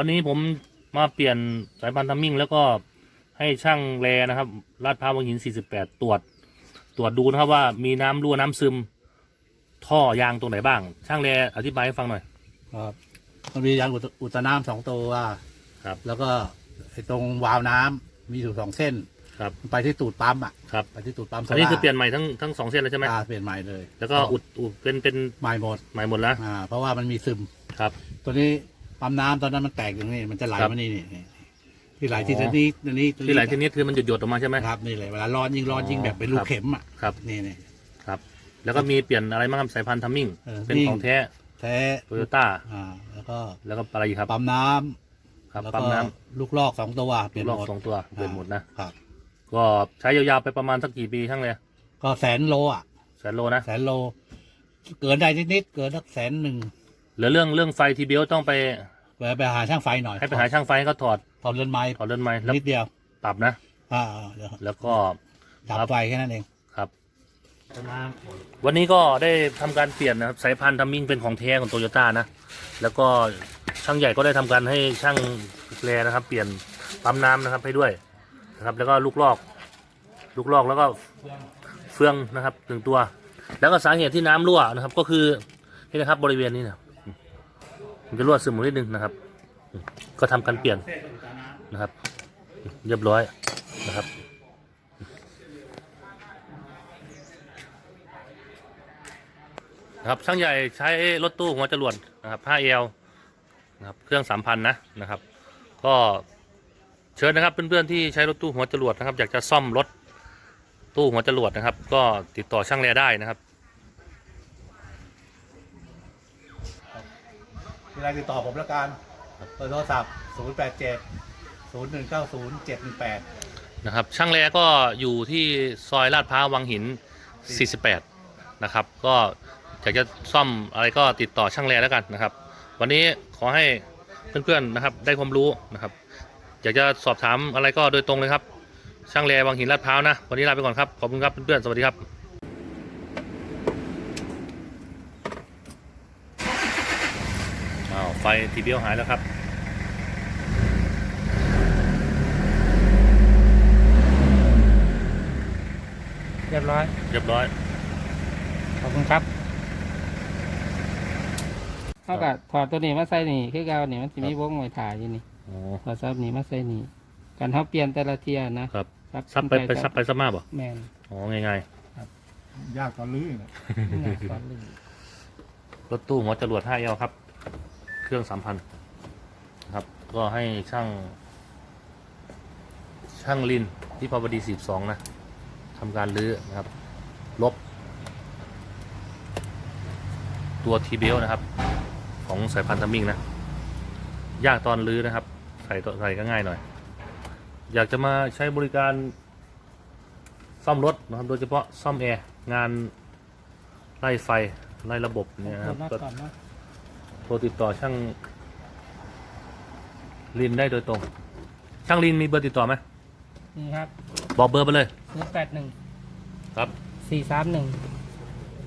วันนี้ผมมาเปลี่ยนสายพันธุ์ทัมมิ่ง แล้วก็ให้ช่างแรนะครับลาดพร้าววังหิน 48 ตรวจ ตรวจดูนะครับว่ามีน้ำรั่วน้ำซึม ท่อยางตรงไหนบ้าง ช่างแรอธิบายให้ฟังหน่อย ครับ มันมียางอุตอุตสน้ำสองตัวครับ แล้วก็ไอ้ตรงวาล์วน้ำมีอยู่สองเส้น ครับมันไปที่ตูดปั๊มอะครับไปที่ตูดปั๊มอันนี้คือเปลี่ยนใหม่ทั้งทั้งสองเส้นแล้วใช่ไหมอ่าเปลี่ยนใหม่เลย แล้วก็อุดอุดเป็นเป็นใหม่หมดใหม่หมดแล้วอ่าเพราะว่ามันมีซึมครับ ตัวนี้ ปั๊มน้ำตอนนั้นมันแตกอย่างนี้มันจะไหลครับ มานี่นี่นี่ที่ไหลที่อ๋อนี้ตัวนี้ที่หลายทีนี้คือมันหยดหยดๆออกมาใช่ไหม ครับนี่เลยเวลาร้อนยิ่งร้อนอ๋อยิ่งแบบเป็นลูครักบเข็มอะครับ นี่นี่ ครับ แล้วก็มีเปลี่ยนอะไรบ้างครับสายพันธุ์ทัมมิ่ง เออเป็นนี่ของแท้แท้โตโยต้า อ่า แล้วก็แล้วก็อะไรอีกครับ ปั๊มน้ำครับ แล้วปั๊ก็มน้ลูกลอกสองตัวเปลี่ยำนรอบหมดสองตัวเปลี่ยนหมดนะ ครับ ก็ใช้ยาวๆไปประมาณสักกี่ปีช่างเลยก็แสนโลอะ แสนโลนะ แสนโล เกินได้นิดๆเกินสักแสนหนึ่งเหลือเรื่องเรื่องไฟทีเบลต้องไปไปไปหาช่างไฟหน่อยให้ไปหาช่างไฟให้เขาถอดถอดเรือนไม้ถอดเลื่อนไม้แล้วนิดเดียวปรับนะ อ่าเดี๋ยวแล้วก็ดับครับไฟแค่นั้นเองครับวันนี้ก็ได้ทำการเปลี่ยนนะครับสายพันธุ์ทัมมิ่งเป็นของแท้ของโตโยต้านะ แล้วก็ช่างใหญ่ก็ได้ทำการให้ช่างแลนะครับ เปลี่ยนปั๊มน้ำนะครับให้ด้วยนะครับ แล้วก็ลูกลอก ลูกลอกแล้วก็เฟืองนะครับหนึ่งตัว แล้วก็สาเหตุที่น้ำรั่วนะครับ ก็คือนี่นะครับบริเวณนี้นะ มันจะรั่วซึมหมดนิดนึงนะครับ ก็ทำการเปลี่ยนนะครับ เรียบร้อยนะครับนะครับช่างใหญ่ใช้รถตู้หัวจรวดนะครับ 5L นะครับเครื่อง 3,000 นะนะครับ ก็เชิญนะครับเพื่อนๆที่ใช้รถตู้หัวจรวดนะครับ อยากจะซ่อมรถตู้หัวจรวดนะครับ ก็ติดต่อช่างแรได้นะครับ มีอะไรติดต่อผมละกันเบอร์โทรศัพท์ 0 8 7 0 1 9 0 7 1 8 นะครับช่างแรก็อยู่ที่ซอยลาดพร้าววังหิน 48 นะครับ ก็อยากจะซ่อมอะไรก็ติดต่อช่างแรแล้วกันนะครับ วันนี้ขอให้เพื่อนๆนะครับ ได้ความรู้นะครับ อยากจะสอบถามอะไรก็โดยตรงเลยครับ ช่างแรวังหินลาดพร้าวนะ วันนี้ลาไปก่อนครับ ขอบคุณครับเพื่อนๆสวัสดีครับอ้าว ไฟทีเดียวหายแล้วครับเรียบร้อย เรียบร้อย ขอบคุณครับเท่ากับถอดตัวนี้มาใส่นี่คือเกานี่มันจะมีวงไว้ถ่ายอยู่นี่อ๋อถอดซับนี่มาใส่นี่การเขาเปลี่ยนแต่ละเทียนะครับซับไปไปซับไปซับมาบ่แมนอ๋อง่ายยากตอนลื้อนะนี่ก่อนเลยๆรถตู้หัวจรวด 5L ครับ เครื่อง3,000ครับ ก็ให้ช่าง ช่างลินที่พาวดี42นะทำการลื้อนะครับ ลบ ตัวทีเบลนะครับ ของสายพันธุ์ทัมมิงนะ ยากตอนลื้อนะครับ ใส่ตัวใส่ก็ง่ายหน่อย อยากจะมาใช้บริการซ่อมรถนะครับโดยเฉพาะซ่อมแอร์งานไล่ไฟไล่ระบบเนี่ยนะครับ โทรติดต่อช่างลินได้โดยตรง ช่างลินมีเบอร์ติดต่อไหมนี่ครับบอกเบอร์ไปเลย ศูนย์แปดหนึ่งครับสี่สามหนึ่ง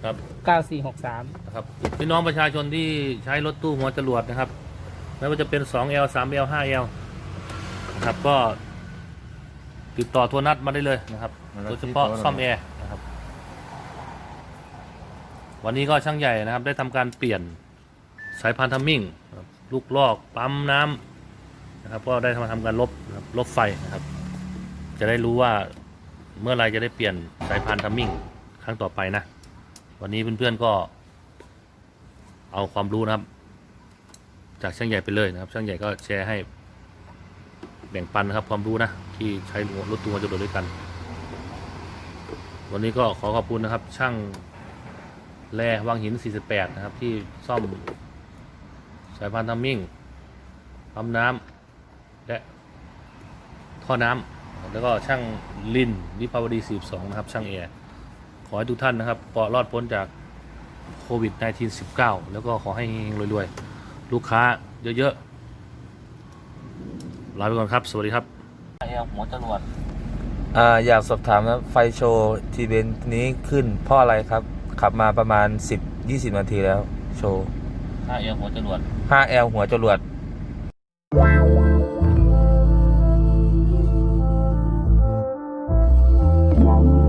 ครับ เก้าสี่หกสามนะครับพี่น้องประชาชนที่ใช้รถตู้หัวจรวดนะครับ ไม่ว่าจะเป็น 2L 3L 5L นะครับก็ ติดต่อโทรนัดมาได้เลยนะครับโดยเฉพาะซ่อมแอร์นะครับ วันนี้ก็ช่างใหญ่นะครับ ได้ทำการเปลี่ยน สายพานทัมมิ่งลูกลอกปั๊มน้ำนะครับก็ได้ทำทำการลบรบลบไฟนะครับ จะได้รู้ว่าเมื่อไรจะได้เปลี่ยนสายพานทัมมิ่งครั้งต่อไปนะ วันนี้เพื่อนๆก็ เอาความรู้นะครับ จากช่างใหญ่ไปเลยนะครับ ช่างใหญ่ก็แชร์ให้แบ่งปันนะครับความรู้นะ ที่ใช้รถตู้มาจรวดด้วยกัน วันนี้ก็ขอขอบคุณนะครับ ช่างแร่วังหิน 48 นะครับ ที่ซ่อม สายพานทัมมิ่งปั๊มน้ำและท่อน้ำแล้วก็ช่างลินวิภาวดี42นะครับ ช่างแอร์ขอให้ทุกท่านนะครับปลอดรอดพ้นจากโควิด -19 19 แล้วก็ขอให้รวยๆ ลูกค้าเยอะๆลาไปก่อนครับ สวัสดีครับแอร์หัวจรวดอ่าอยากสอบถามนะไฟโชว์ทีเบนนี้ขึ้นเพราะอะไรครับ ขับมาประมาณ 10-20 นาทีแล้วโชว์ ถ้าเอวหัวจรวด 5L หัวจรวด Wow.